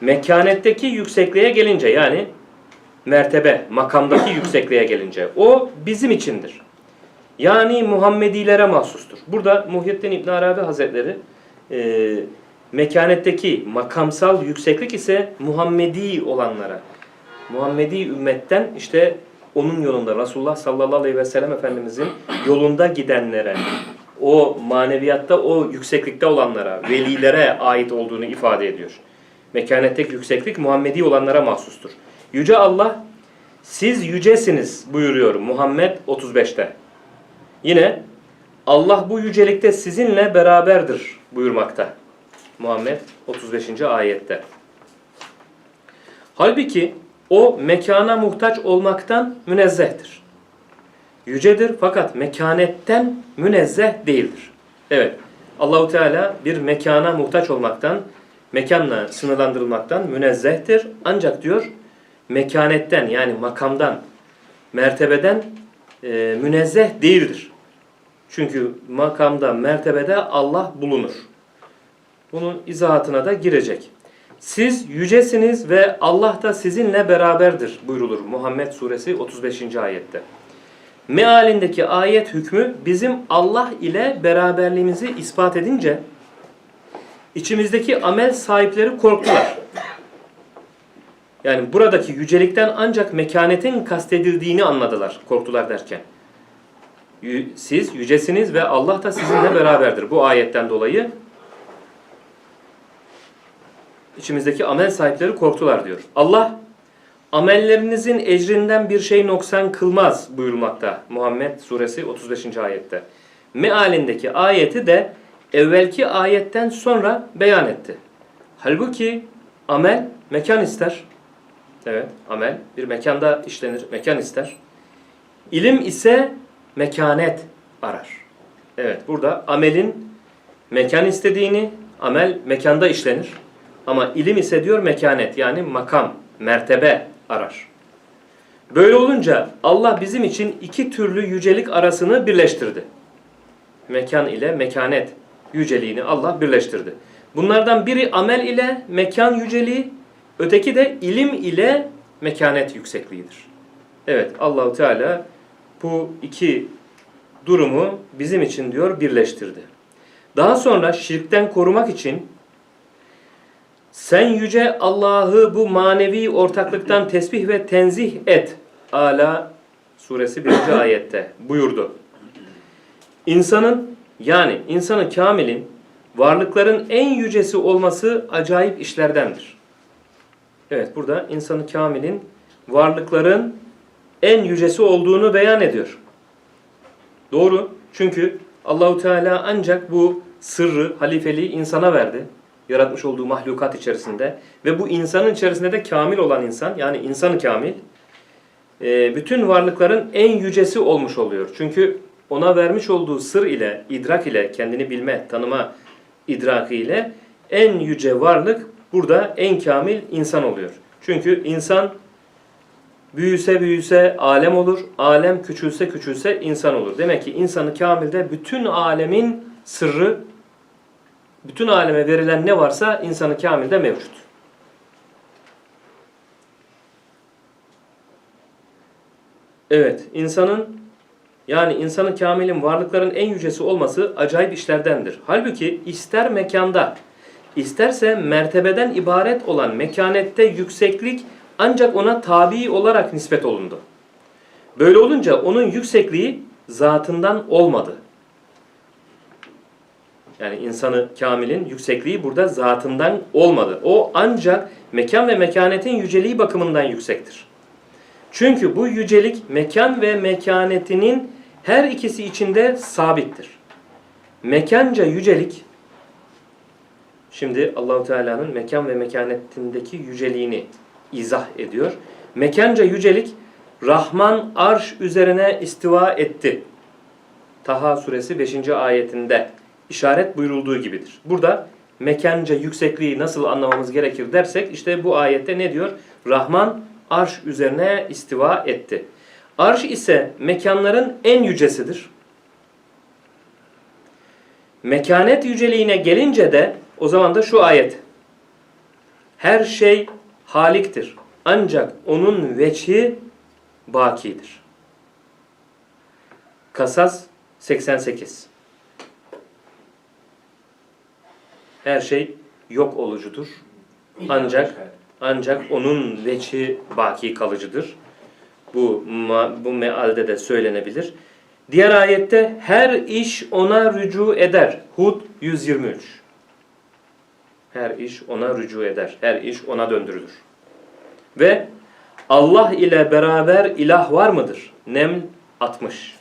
Mekanetteki yüksekliğe gelince yani mertebe, makamdaki yüksekliğe gelince o bizim içindir. Yani Muhammedilere mahsustur. Burada Muhyiddin İbn Arabi Hazretleri e, mekanetteki makamsal yükseklik ise Muhammedi olanlara, Muhammedi ümmetten işte onun yolunda Resulullah sallallahu aleyhi ve sellem Efendimizin yolunda gidenlere, o maneviyatta o yükseklikte olanlara, velilere ait olduğunu ifade ediyor. Mekanetteki yükseklik Muhammedi olanlara mahsustur. Yüce Allah siz yücesiniz buyuruyor Muhammed 35'te. Yine Allah bu yücelikte sizinle beraberdir buyurmakta. Muhammed 35. ayette. Halbuki o mekana muhtaç olmaktan münezzehtir. Yücedir fakat mekanetten münezzeh değildir. Evet. Allahu Teala bir mekana muhtaç olmaktan, mekanla sınırlandırılmaktan münezzehtir. Ancak diyor mekanetten yani makamdan, mertebeden e, münezzeh değildir. Çünkü makamda, mertebede Allah bulunur. Bunun izahatına da girecek. Siz yücesiniz ve Allah da sizinle beraberdir buyrulur Muhammed suresi 35. ayette. Mealindeki ayet hükmü bizim Allah ile beraberliğimizi ispat edince içimizdeki amel sahipleri korktular. Yani buradaki yücelikten ancak mekanetin kastedildiğini anladılar korktular derken. Siz yücesiniz ve Allah da sizinle beraberdir. Bu ayetten dolayı içimizdeki amel sahipleri korktular diyor. Allah amellerinizin ecrinden bir şey noksan kılmaz buyurmakta Muhammed suresi 35. ayette. Mealindeki ayeti de evvelki ayetten sonra beyan etti. Halbuki amel mekan ister. Evet, amel bir mekanda işlenir, mekan ister. İlim ise mekanet arar. Evet, burada amelin mekan istediğini, amel mekanda işlenir. Ama ilim ise diyor mekanet yani makam, mertebe arar. Böyle olunca Allah bizim için iki türlü yücelik arasını birleştirdi. Mekan ile mekanet yüceliğini Allah birleştirdi. Bunlardan biri amel ile mekan yüceliği, öteki de ilim ile mekanet yüksekliğidir. Evet Allahu Teala bu iki durumu bizim için diyor birleştirdi. Daha sonra şirkten korumak için sen yüce Allah'ı bu manevi ortaklıktan tesbih ve tenzih et. Ala suresi 1. ayette buyurdu. İnsanın yani insanı kamilin varlıkların en yücesi olması acayip işlerdendir. Evet burada insanı kamilin varlıkların en yücesi olduğunu beyan ediyor. Doğru. Çünkü Allahu Teala ancak bu sırrı, halifeliği insana verdi. Yaratmış olduğu mahlukat içerisinde. Ve bu insanın içerisinde de kamil olan insan, yani insanı kamil, e, bütün varlıkların en yücesi olmuş oluyor. Çünkü ona vermiş olduğu sır ile, idrak ile, kendini bilme, tanıma idrakı ile en yüce varlık burada en kamil insan oluyor. Çünkü insan büyüse büyüse alem olur, alem küçülse küçülse insan olur. Demek ki insanı kamilde bütün alemin sırrı, bütün aleme verilen ne varsa insanı kamilde mevcut. Evet, insanın yani insanın kamilin varlıkların en yücesi olması acayip işlerdendir. Halbuki ister mekanda, isterse mertebeden ibaret olan mekanette yükseklik ancak ona tabi olarak nispet olundu. Böyle olunca onun yüksekliği zatından olmadı. Yani insanı kamilin yüksekliği burada zatından olmadı. O ancak mekan ve mekanetin yüceliği bakımından yüksektir. Çünkü bu yücelik mekan ve mekanetinin her ikisi içinde sabittir. Mekanca yücelik şimdi Allahu Teala'nın mekan ve mekanetindeki yüceliğini izah ediyor. Mekanca yücelik Rahman arş üzerine istiva etti. Taha suresi 5. ayetinde işaret buyurulduğu gibidir. Burada mekanca yüksekliği nasıl anlamamız gerekir dersek işte bu ayette ne diyor? Rahman arş üzerine istiva etti. Arş ise mekanların en yücesidir. Mekanet yüceliğine gelince de o zaman da şu ayet Her şey haliktir. Ancak onun veçhi bakidir. Kasas 88 Her şey yok olucudur. Ancak ancak onun veçhi baki kalıcıdır. Bu bu mealde de söylenebilir. Diğer ayette her iş ona rücu eder. Hud 123. Her iş ona rücu eder. Her iş ona döndürülür. Ve Allah ile beraber ilah var mıdır? Neml 60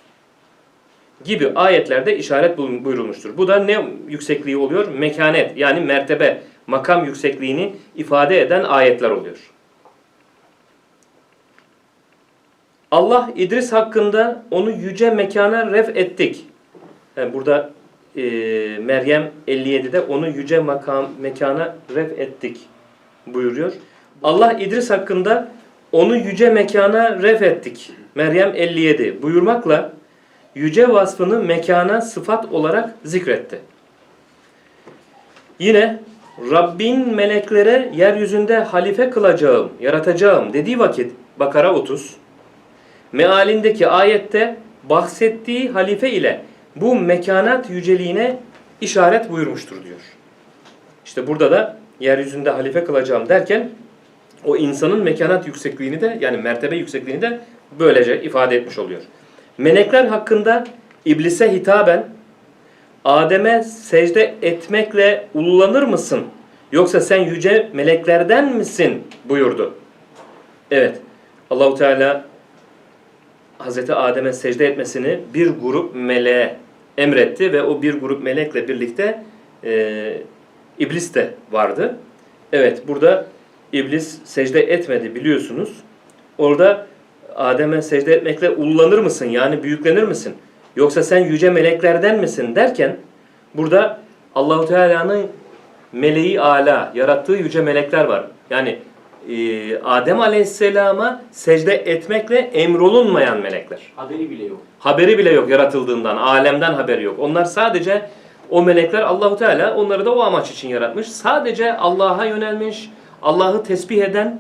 gibi ayetlerde işaret buyurulmuştur. Bu da ne yüksekliği oluyor? Mekanet yani mertebe, makam yüksekliğini ifade eden ayetler oluyor. Allah İdris hakkında onu yüce mekana ref ettik. Yani burada e, Meryem 57'de onu yüce makam mekana ref ettik buyuruyor. Allah İdris hakkında onu yüce mekana ref ettik. Meryem 57 buyurmakla yüce vasfını mekana sıfat olarak zikretti. Yine Rabbin meleklere yeryüzünde halife kılacağım, yaratacağım dediği vakit Bakara 30 mealindeki ayette bahsettiği halife ile bu mekanat yüceliğine işaret buyurmuştur diyor. İşte burada da yeryüzünde halife kılacağım derken o insanın mekanat yüksekliğini de yani mertebe yüksekliğini de böylece ifade etmiş oluyor. Melekler hakkında iblise hitaben Adem'e secde etmekle ululanır mısın? Yoksa sen yüce meleklerden misin? buyurdu. Evet. Allahu Teala Hazreti Adem'e secde etmesini bir grup meleğe emretti ve o bir grup melekle birlikte e, iblis de vardı. Evet burada iblis secde etmedi biliyorsunuz. Orada Adem'e secde etmekle ullanır mısın? Yani büyüklenir misin? Yoksa sen yüce meleklerden misin derken burada Allahu Teala'nın meleği ala yarattığı yüce melekler var. Yani e, Adem Aleyhisselam'a secde etmekle emrolunmayan melekler. Haberi bile yok. Haberi bile yok yaratıldığından, alemden haberi yok. Onlar sadece o melekler Allahu Teala onları da o amaç için yaratmış. Sadece Allah'a yönelmiş, Allah'ı tesbih eden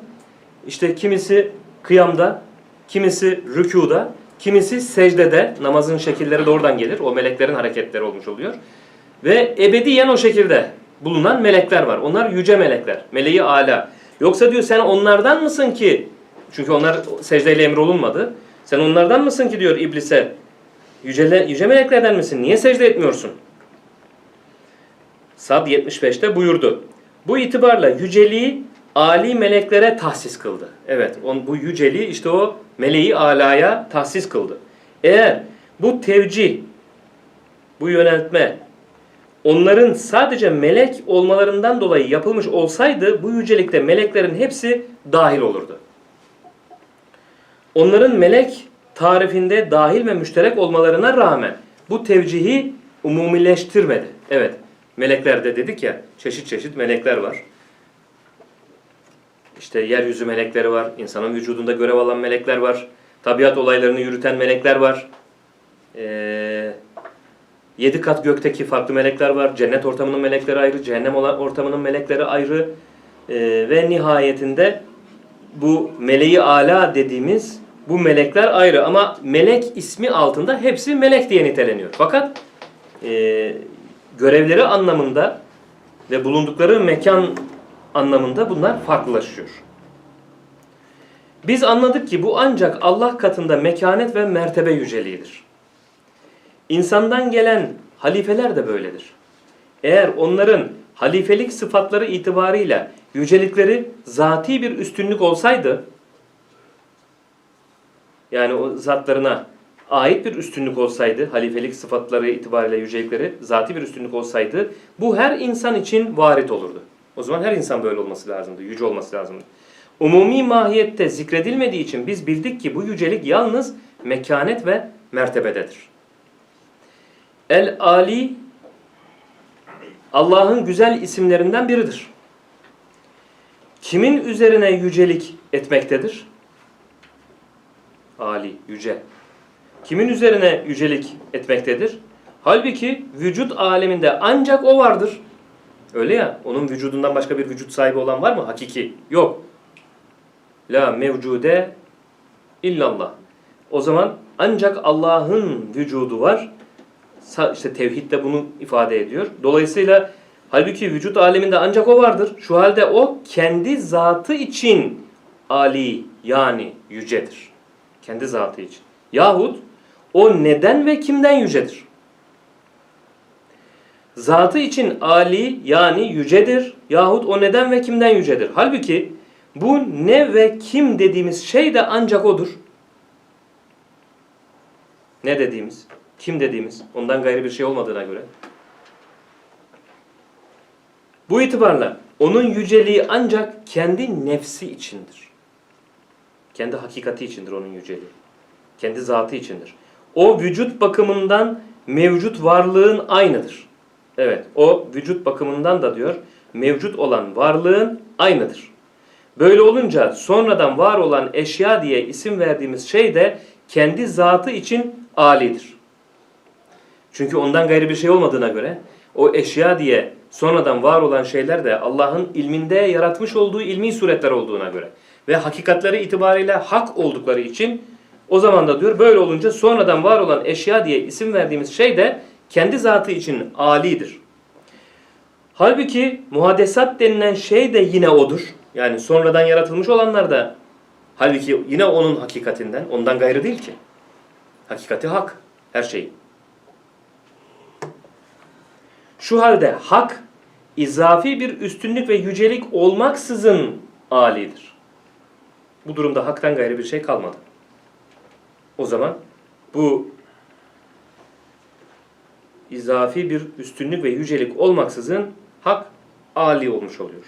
işte kimisi kıyamda, kimisi rükuda, kimisi secdede. Namazın şekilleri de oradan gelir. O meleklerin hareketleri olmuş oluyor. Ve ebediyen o şekilde bulunan melekler var. Onlar yüce melekler. Meleği ala. Yoksa diyor sen onlardan mısın ki? Çünkü onlar secdeyle emrolunmadı. Sen onlardan mısın ki diyor iblise? Yüce, yüce meleklerden misin? Niye secde etmiyorsun? Sad 75'te buyurdu. Bu itibarla yüceliği Ali meleklere tahsis kıldı. Evet, on, bu yüceliği işte o meleği alaya tahsis kıldı. Eğer bu tevcih, bu yöneltme onların sadece melek olmalarından dolayı yapılmış olsaydı bu yücelikte meleklerin hepsi dahil olurdu. Onların melek tarifinde dahil ve müşterek olmalarına rağmen bu tevcihi umumileştirmedi. Evet, meleklerde dedik ya çeşit çeşit melekler var. İşte yeryüzü melekleri var, insanın vücudunda görev alan melekler var, tabiat olaylarını yürüten melekler var. Ee, yedi kat gökteki farklı melekler var. Cennet ortamının melekleri ayrı, cehennem ortamının melekleri ayrı. Ee, ve nihayetinde bu meleği ala dediğimiz bu melekler ayrı ama melek ismi altında hepsi melek diye niteleniyor. Fakat e, görevleri anlamında ve bulundukları mekan anlamında bunlar farklılaşıyor. Biz anladık ki bu ancak Allah katında mekanet ve mertebe yüceliğidir. İnsandan gelen halifeler de böyledir. Eğer onların halifelik sıfatları itibarıyla yücelikleri zati bir üstünlük olsaydı, yani o zatlarına ait bir üstünlük olsaydı, halifelik sıfatları itibariyle yücelikleri zati bir üstünlük olsaydı, bu her insan için varit olurdu. O zaman her insan böyle olması lazımdı, yüce olması lazımdı. Umumi mahiyette zikredilmediği için biz bildik ki bu yücelik yalnız mekanet ve mertebededir. El-Ali Allah'ın güzel isimlerinden biridir. Kimin üzerine yücelik etmektedir? Ali, yüce. Kimin üzerine yücelik etmektedir? Halbuki vücut aleminde ancak o vardır. Öyle ya, onun vücudundan başka bir vücut sahibi olan var mı? Hakiki. Yok. La mevcude illallah. O zaman ancak Allah'ın vücudu var. İşte tevhid de bunu ifade ediyor. Dolayısıyla halbuki vücut aleminde ancak o vardır. Şu halde o kendi zatı için ali yani yücedir. Kendi zatı için. Yahut o neden ve kimden yücedir? Zatı için ali yani yücedir yahut o neden ve kimden yücedir. Halbuki bu ne ve kim dediğimiz şey de ancak odur. Ne dediğimiz, kim dediğimiz, ondan gayrı bir şey olmadığına göre. Bu itibarla onun yüceliği ancak kendi nefsi içindir. Kendi hakikati içindir onun yüceliği. Kendi zatı içindir. O vücut bakımından mevcut varlığın aynıdır. Evet, o vücut bakımından da diyor, mevcut olan varlığın aynıdır. Böyle olunca sonradan var olan eşya diye isim verdiğimiz şey de kendi zatı için alidir. Çünkü ondan gayrı bir şey olmadığına göre o eşya diye sonradan var olan şeyler de Allah'ın ilminde yaratmış olduğu ilmi suretler olduğuna göre ve hakikatleri itibariyle hak oldukları için o zaman da diyor böyle olunca sonradan var olan eşya diye isim verdiğimiz şey de kendi zatı için alidir. Halbuki muhadesat denilen şey de yine odur. Yani sonradan yaratılmış olanlar da halbuki yine onun hakikatinden, ondan gayrı değil ki. Hakikati hak, her şey. Şu halde hak, izafi bir üstünlük ve yücelik olmaksızın alidir. Bu durumda haktan gayrı bir şey kalmadı. O zaman bu izafi bir üstünlük ve yücelik olmaksızın hak ali olmuş oluyor.